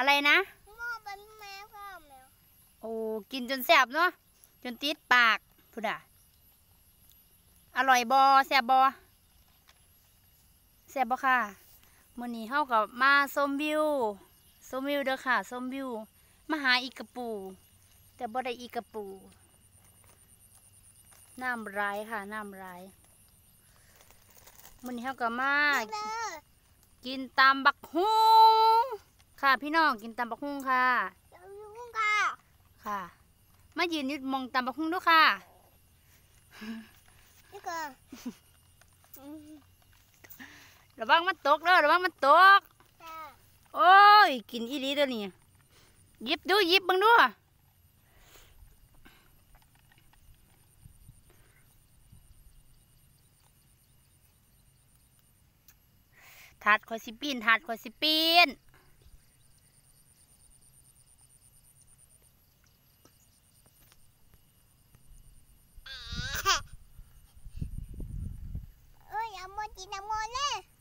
อะไรนะหม้อเป็นแมวข้าวแมวโอ้กินจนแสบเนาะจนติดปากพุดอะอร่อยบอแสบบอแสบบอค่ะมื่อนี้เฮากับมาส้มวิวส้มวิวเด้อค่ะส้มวิวมาหาอีกกระปู แต่บ่ได้อีกกระปูน้ำร้ายค่ะน้ำร้ายมื่อนี้เฮากับมาเด้อกินตามบักฮุ้ง ค่ะ พี่น้องกินตามบักฮุ้งค่ะเดี๋ยวยุ่งค่ะ ค่ะ มายืนอยึดมองตามบักฮุ้งด้วยค่ะนี่ก็ระวังมันตกเด้อระวังมันตกจ้าโอ้ย กินอีหลีเด้อนี่หยิบดูหยิบเบังดูถาดข่อยสิปีนถาดข่อยสิปีน Tina Mole!